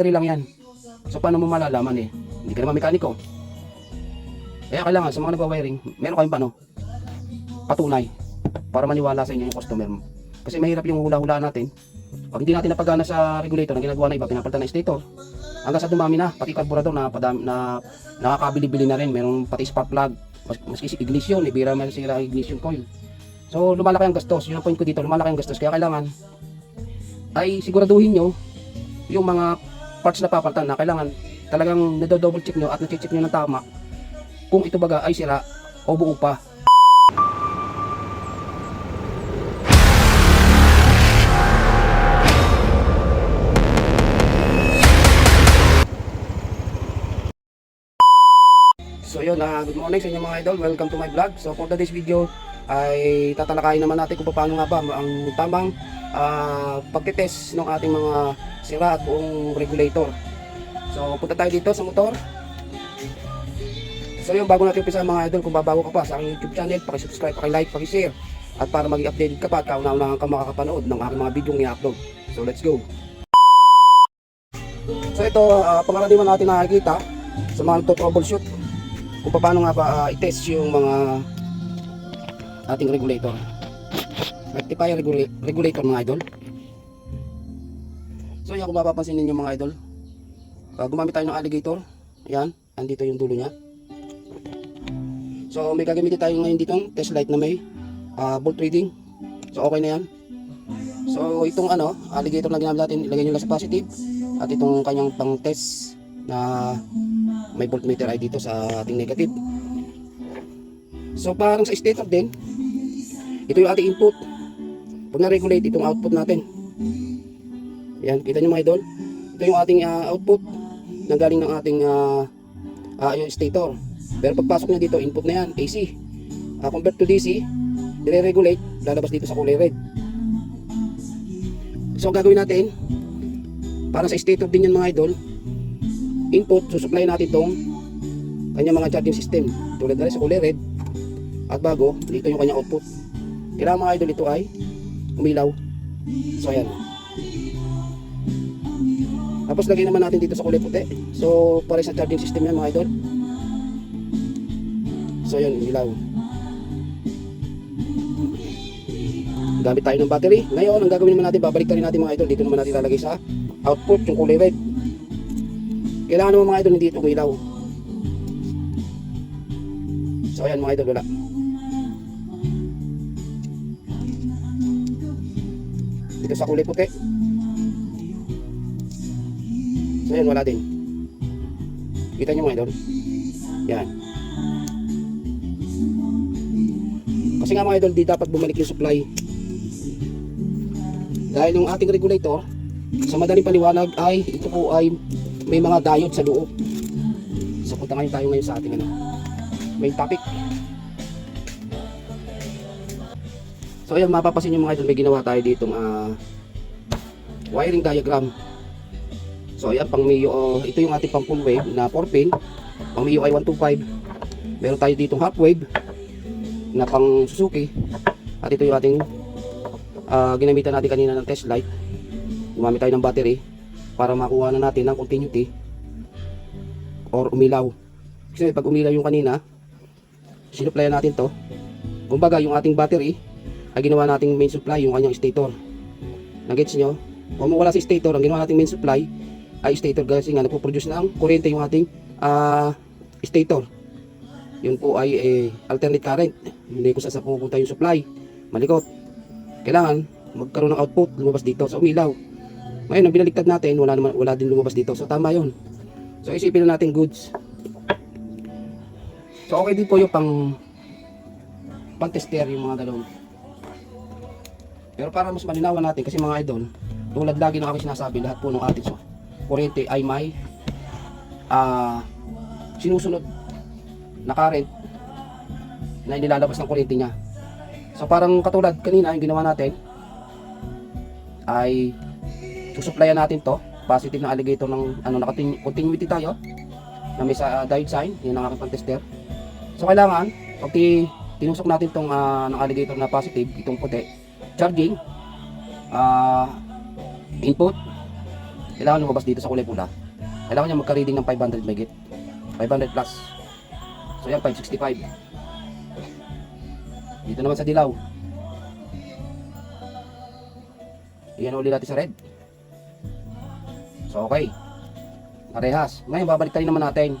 battery lang yan. So paano mo malalaman eh? Hindi ka naman mekaniko. Kaya kailangan sa mga nagwa-wiring, meron kayong paano? Patunay. Para maniwala sa inyo yung customer. Kasi mahirap yung hula-hulaan natin. Pag hindi natin napagana sa regulator na ginagawa na iba, pinapalitan ng stator. Hanggang sa dumami na, pati carburetor na, padam, na nakakabili-bili na rin. Meron pati spark plug, mas, maski si ignition, ibira man sila ignition coil. So lumalaki ang gastos, yun ang point ko dito, lumalaki ang gastos. Kaya kailangan ay siguraduhin nyo yung mga parts na papalitan na kailangan talagang nado-double check nyo at na-check nyo ng tama kung ito baga ay sira o buo pa. So yun, ah, good morning sa inyo mga idol. Welcome to my vlog. So for today's video ay tatalakayin naman natin kung paano nga ba ang tamang ah, pagtitest ng ating mga sira at buong regulator. So punta tayo dito sa motor. So yun, bago natin umpisa mga idol, kung babago ka pa sa aking YouTube channel, pakisubscribe, pakilike, pakishare. At para maging updated ka pa at kauna-unahan ka makakapanood ng aking mga video i-upload. So let's go! So ito, uh, pangkaraniwan natin nakikita sa mga nagto-troubleshoot kung paano nga ba ah, i-test yung mga ating regulator. Rectifier regula- regulator mga idol. So yan kung mapapansin ninyo mga idol, ah, gumamit tayo ng alligator. Yan, andito yung dulo niya. So may gagamitin tayo ngayon dito test light na may ah, bolt reading. So okay na yan. So itong ano, alligator na ginamit natin, ilagay nyo lang sa positive. At itong kanyang pang test na may voltmeter ay dito sa ating negative. So parang sa stator din, ito yung ating input. Pag na-regulate itong output natin. Yan, kita nyo mga idol. Ito yung ating ah, output na galing ng ating ah, ah, yung stator. Pero pagpasok niya dito, input na yan, AC. Ah, convert to DC, dire-regulate, lalabas dito sa kulay red. So gagawin natin, para sa stator din yan mga idol, input, susupply natin itong kanyang mga charging system. Tulad na sa kulay red. At bago, dito yung kanyang output. Kailangan mga idol ito ay umilaw. So ayan. Tapos lagay naman natin dito sa kulay puti. So para sa charging system yan mga idol. So ayan, umilaw. Gamit tayo ng battery. Ngayon, ang gagawin naman natin, babalik rin natin mga idol. Dito naman natin lalagay sa output yung kulay red. Kailangan naman mga idol hindi ito umilaw. So ayan mga idol, wala. Dito sa kulay puti. So ayan, wala din. Kita nyo mga idol. Yan. Kasi nga mga idol, di dapat bumalik yung supply. Dahil yung ating regulator, sa madaling paliwanag ay ito po ay may mga diode sa loob. So punta ngayon tayo ngayon sa ating ano, main topic. So ayan mapapasin nyo mga idol may ginawa tayo ditong ah, wiring diagram. So ayan pang Mio, oh, ito yung ating pang full wave na 4 pin. Pang Mio ay 125. Meron tayo ditong half wave na pang Suzuki. At ito yung ating ah, ginamitan natin kanina ng test light gumamit tayo ng battery para makuha na natin ng continuity or umilaw kasi pag umilaw yung kanina sinuplayan natin to kumbaga yung ating battery ay ginawa nating main supply yung kanyang stator nagets nyo kung wala si stator ang ginawa nating main supply ay stator kasi nga nagpo-produce ng kuryente yung ating ah, stator yun po ay eh, alternate current hindi ko saan pupunta yung supply malikot kailangan magkaroon ng output lumabas dito sa umilaw ngayon, ang binaliktad natin, wala, naman, wala din lumabas dito. So, tama yun. So, isipin na natin goods. So, okay din po yung pang pang tester yung mga galon. Pero para mas malinawan natin, kasi mga idol, tulad lagi na kami sinasabi, lahat po ng ating so, kuryente ay may ah sinusunod na current na inilalabas ng kuryente niya. So, parang katulad kanina, yung ginawa natin, ay susuplayan natin to. Positive na alligator ng ano na continu- continuity tayo na may sa uh, diode sign. Yun ang aking tester so kailangan pag ti- tinusok natin tong ah, ng alligator na positive itong puti charging ah, input kailangan lumabas dito sa kulay pula. Kailangan niya magka-reading ng 500 megit. 500 plus. So yan, 565. Dito naman sa dilaw. Iyan ulit natin sa red. So okay. Parehas. Ngayon, babalik tayo naman natin.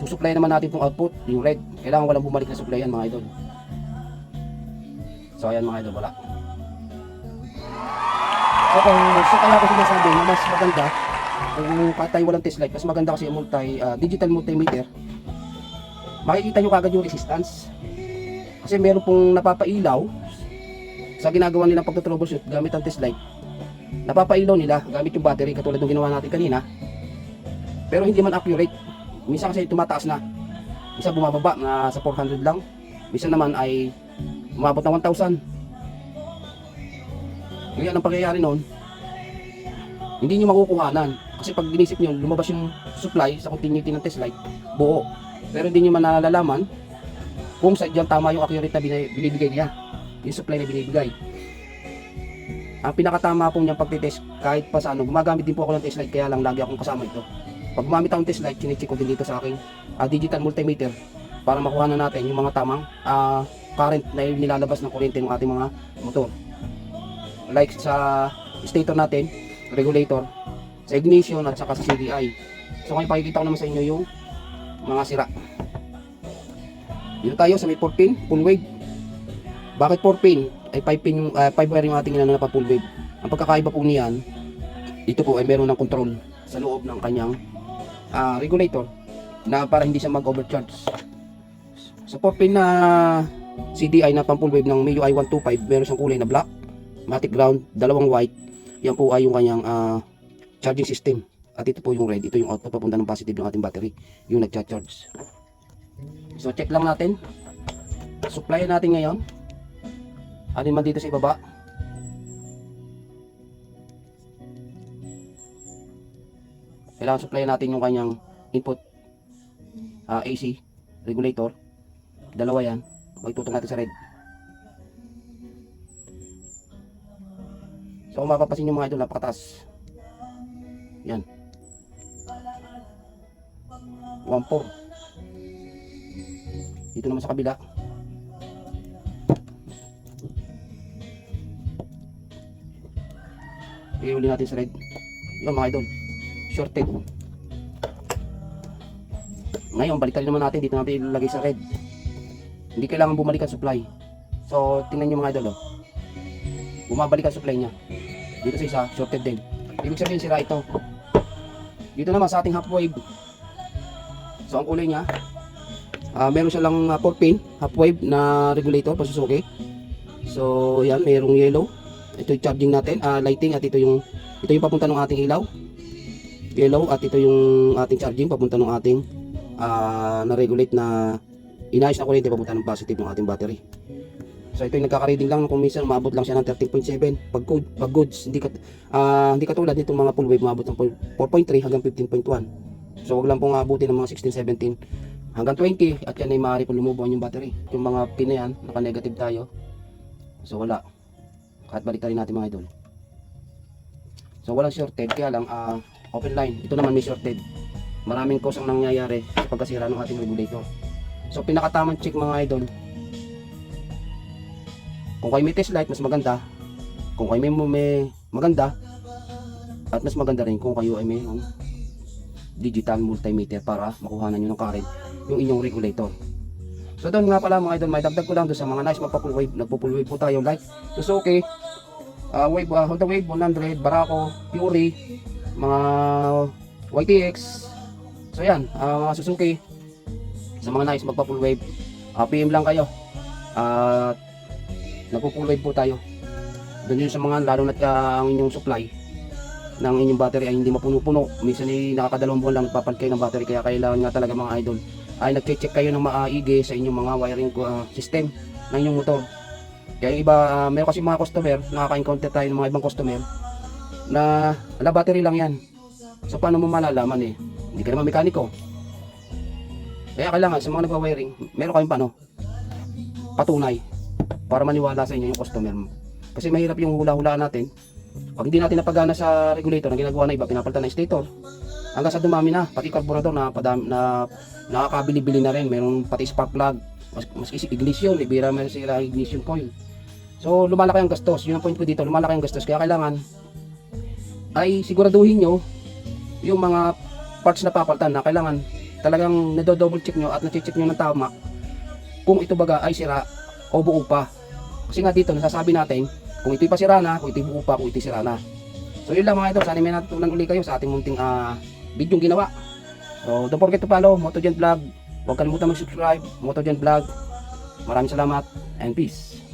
Susupply naman natin itong output, yung red. Kailangan walang bumalik na supply mga idol. So ayan mga idol, wala. So kung so kaya ako sinasabi na mas maganda kung patay walang test light, mas maganda kasi yung multi, ah, digital multimeter. Makikita nyo kagad yung resistance. Kasi meron pong napapailaw sa ginagawa nilang pagtotroubleshoot gamit ang test light. Napapailaw nila gamit yung battery katulad ng ginawa natin kanina. Pero hindi man accurate. Minsan kasi tumataas na. Minsan bumababa na sa 400 lang. Minsan naman ay umabot ng 1,000. Kaya ang pangyayari noon, hindi nyo makukuhanan. Kasi pag inisip nyo, lumabas yung supply sa continuity ng test light, buo. Pero hindi nyo man nalalaman kung sadyang tama yung accurate na binibigay niya. Yung supply na binibigay. Ang pinakatama po niyang pagtitest, kahit pa sa ano, gumagamit din po ako ng test light, kaya lang lagi akong kasama ito. Pag gumamit akong test light, chinecheck ko din dito sa aking ah, digital multimeter para makuha na natin yung mga tamang ah, current na nilalabas ng kuryente ng ating mga motor. Like sa stator natin, regulator, sa ignition at saka sa CDI. So ngayon pakikita ko naman sa inyo yung mga sira. Dito tayo sa may 4 pin, full wave. Bakit 4 pin? Ay 5 pin yung 5 wire yung ating inano na full wave. Ang pagkakaiba po niyan, dito po ay meron ng control sa loob ng kanyang ah, regulator na para hindi siya mag-overcharge. Sa 4 pin na CDI na pang full wave ng MIUI 125, meron siyang kulay na black, matic ground, dalawang white. Yan po ay yung kanyang ah, charging system. At ito po yung red, ito yung output papunta ng positive ng ating battery, yung nagcha-charge. So check lang natin. Supply natin ngayon. Alin man dito sa ibaba. Kailangan supply natin yung kanyang input ah, AC regulator. Dalawa yan. Magtutong natin sa red. So mapapasin nyo mga idol, napakataas. Yan. 1.4. Dito naman sa kabila. Iuli natin sa red. Yun mga idol. Shorted. Ngayon, balikan naman natin. Dito natin ilalagay sa red. Hindi kailangan bumalik ang supply. So, tingnan nyo mga idol. Oh. Bumabalik ang supply niya. Dito sa isa, shorted din. Ibig sabihin sira ito. Dito naman sa ating half wave. So, ang kulay niya, Ah, meron siya lang 4 pin, half wave na regulator pa Suzuki. So, yan, merong yellow. Ito yung charging natin, ah, lighting at ito yung ito yung papunta ng ating ilaw. Yellow at ito yung ating charging papunta ng ating ah, na-regulate na inayos na kuryente papunta ng positive ng ating battery. So ito yung nagkaka-reading lang kung minsan umabot lang siya ng 13.7 pag good, pag goods hindi kat ah, hindi katulad nitong mga full wave umabot ng 4.3 hanggang 15.1. So wag lang pong abutin ng mga 16, 17 hanggang 20 at yan ay maaari po lumubuan yung battery. Yung mga pin na yan, naka-negative tayo. So wala. Kahit balik rin natin mga idol. So walang shorted, kaya lang ah, open line. Ito naman may shorted. Maraming cause ang nangyayari sa pagkasira ng ating regulator. So pinakatamang check mga idol. Kung kayo may test light, mas maganda. Kung kayo may, may maganda, at mas maganda rin kung kayo ay may um, digital multimeter para makuha nyo ng current yung inyong regulator. So doon nga pala mga idol, may dagdag ko lang doon sa mga nice magpa-full wave. Nagpo-full wave po tayo like Suzuki, uh, wave, uh, Honda Wave 100, Barako, Fury, mga YTX. So yan, uh, mga Suzuki. Sa mga nice magpa-full wave, uh, PM lang kayo. At nagpo-full wave po tayo. Doon yun sa mga lalo na uh, ang inyong supply ng inyong battery ay hindi mapuno-puno. Minsan ay nakakadalawang buwan lang nagpapalit kayo ng battery kaya kailangan nga talaga mga idol ay nagche-check kayo ng maigi sa inyong mga wiring uh, system ng inyong motor. Kaya iba, uh, meron kasi mga customer, nakaka-encounter tayo ng mga ibang customer na ala battery lang yan. So paano mo malalaman eh? Hindi ka naman mekaniko. Kaya kailangan sa mga nagwa-wiring, meron kayong paano? Patunay para maniwala sa inyo yung customer mo. Kasi mahirap yung hula-hulaan natin Pag hindi natin napagana sa regulator, ang ginagawa na iba, pinapalitan na stator. Hanggang sa dumami na, pati carburetor na, padam, na nakakabili-bili na rin. Meron pati spark plug, mas, mas ignition, ibira meron sila ignition coil. So, lumalaki ang gastos. Yun ang point ko dito, lumalaki ang gastos. Kaya kailangan ay siguraduhin nyo yung mga parts na papalitan na kailangan talagang nado-double check nyo at na-check nyo ng tama kung ito baga ay sira o buo pa. Kasi nga dito, nasasabi natin kung ito'y pasira na, kung ito'y buo pa, kung ito'y sira na. So yun lang mga ito, sana may natutunan uli kayo sa ating munting uh, video ginawa. So don't forget to follow MotoGen Vlog. Huwag kalimutan mag-subscribe, MotoGen Vlog. Maraming salamat and peace.